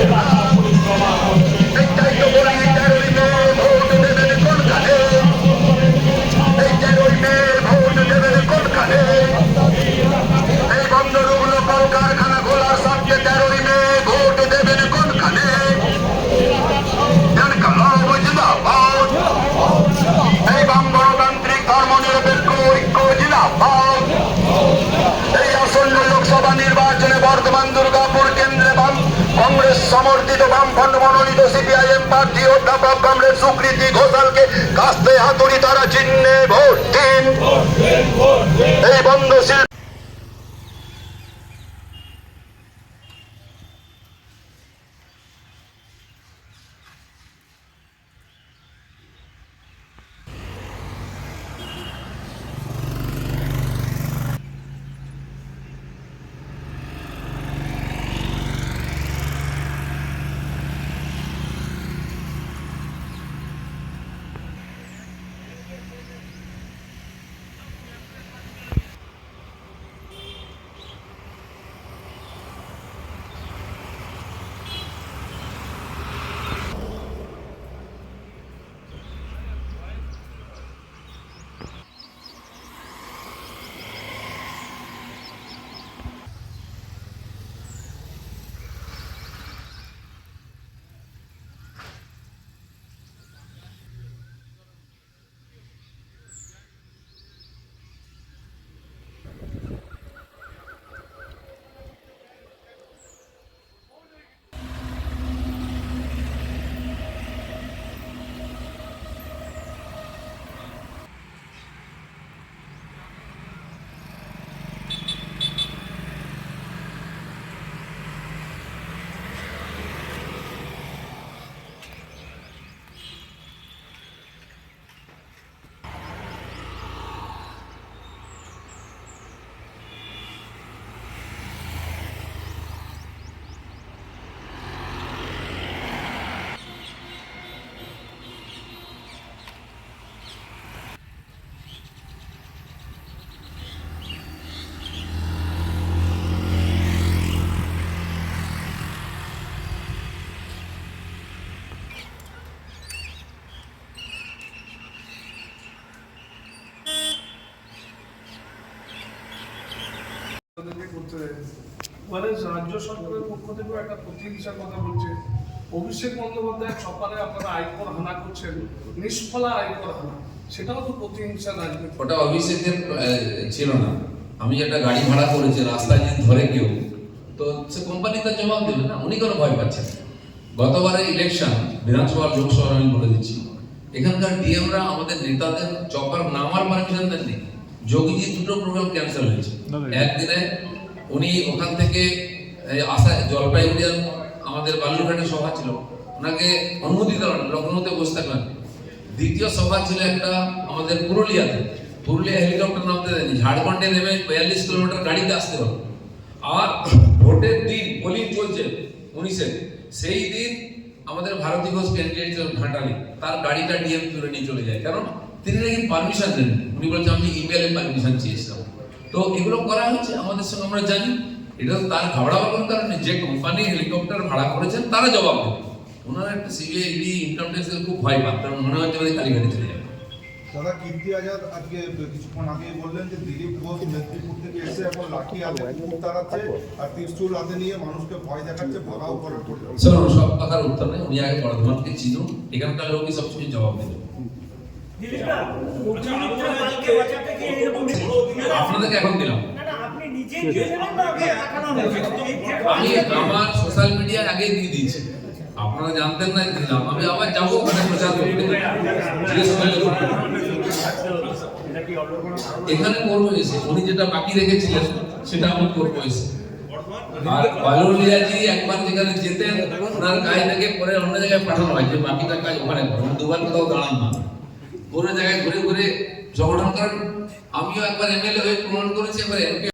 Vote দিচ্ছি না কংগ্রেস সমর্থিত বামফ্রন্ট মনোনীত সিপিআইএম প্রার্থী অধ্যাপক কংগ্রেস সুকৃতি ঘোষালকে কাস্তে হাতুড়ি তারা চিহ্নে ভোট দিন। করতে মানে রাজ্য সরকারের পক্ষ থেকেও একটা প্রতিহিংসার কথা বলছে। অভিষেক বন্দ্যোপাধ্যায় সকালে আপনারা আয়কর হানা করছেন নিষ্ফলা আয়কর হানা। সেটাও তো প্রতিহিংসা রাজনীতি। ওটা অভিষেকের ছিল না। আমি একটা গাড়ি ভাড়া করেছি রাস্তায় যদি ধরে কেউ তো সে কোম্পানি তার জবাব দেবে না উনি কোনো ভয় পাচ্ছেন না। গতবারের ইলেকশন বিধানসভা লোকসভার আমি বলে দিচ্ছি। এখানকার ডিএমরা আমাদের নেতাদের চপার নামার পারমিশন দেননি। যোগীজি দুটো প্রোগ্রাম ক্যান্সেল হয়েছে। একদিনে উনি ওখান থেকে আসা জলপাইগুড়িয়ার আমাদের বালুরঘাটে সভা ছিল। ওনাকে অনুমতি দেওয়া লখনৌতে বসে থাকলেন দ্বিতীয় সভা ছিল একটা আমাদের পুরুলিয়াতে। পুরুলিয়া হেলিকপ্টার নামতে দেয়নি। ঝাড়খণ্ডে নেমে বিয়াল্লিশ কিলোমিটার গাড়িতে আসতে হবে আর ভোটের দিন পোলিং চলছে উনিশে। সেই দিন আমাদের ভারতী ঘোষ ক্যান্ডিডেট ঘাটালি। তার গাড়িটা ডিএম তুলে নিয়ে চলে যায়। কারণ তিনি নাকি পারমিশন দেন উনি বলছেন আমি ইমেলে পারমিশন চেয়েছিলাম তো এগুলো করা হচ্ছে আমাদের সঙ্গে আমরা জানি। এটা তার কোনো কারণে যে কোম্পানি হেলিকপ্টার ভাড়া করেছেন তারা জবাব দেবে। ওনারা একটা সিবিআই ইডি ইনকাম ট্যাক্সের খুব ভয় পান কারণ মনে হচ্ছে আমাদের কালীঘাটে চলে যাবে। দাদা কীর্তি আজাদ আজকে কিছুক্ষণ আগে বললেন যে দিলীপ ঘোষ মেদিনীপুর থেকে এসে এখন লাঠি হাতে কুকুর তাড়াচ্ছে আর ত্রিশূল হাতে নিয়ে মানুষকে ভয় দেখাচ্ছে ভাগাও করার সব কথার উত্তর নেই উনি আগে বর্ধমানকে চিনুন। এখানকার লোকই সবসময় জবাব দেবে। আপনাদেরকে এখন দিলাম। আমি আমার সোশ্যাল আগেই দিয়ে দিয়েছি। আপনারা জানতেন না দিলাম। আমি আবার যাব ওখানে প্রচার করতে। এখানে করব এসে। উনি যেটা বাকি রেখেছিলেন সেটা আমি করব এসে। আর বালুলিয়াজি একবার যেখানে যেতেন ওনার কাজ থেকে পরে অন্য জায়গায় পাঠানো হয় যে বাকিটা কাজ ওখানে দুবার কোথাও দাঁড়ান না। পুরো জায়গায় ঘুরে ঘুরে সংগঠন করেন আমিও একবার এমএলএ হয়ে প্রমাণ করেছি একবার এমপি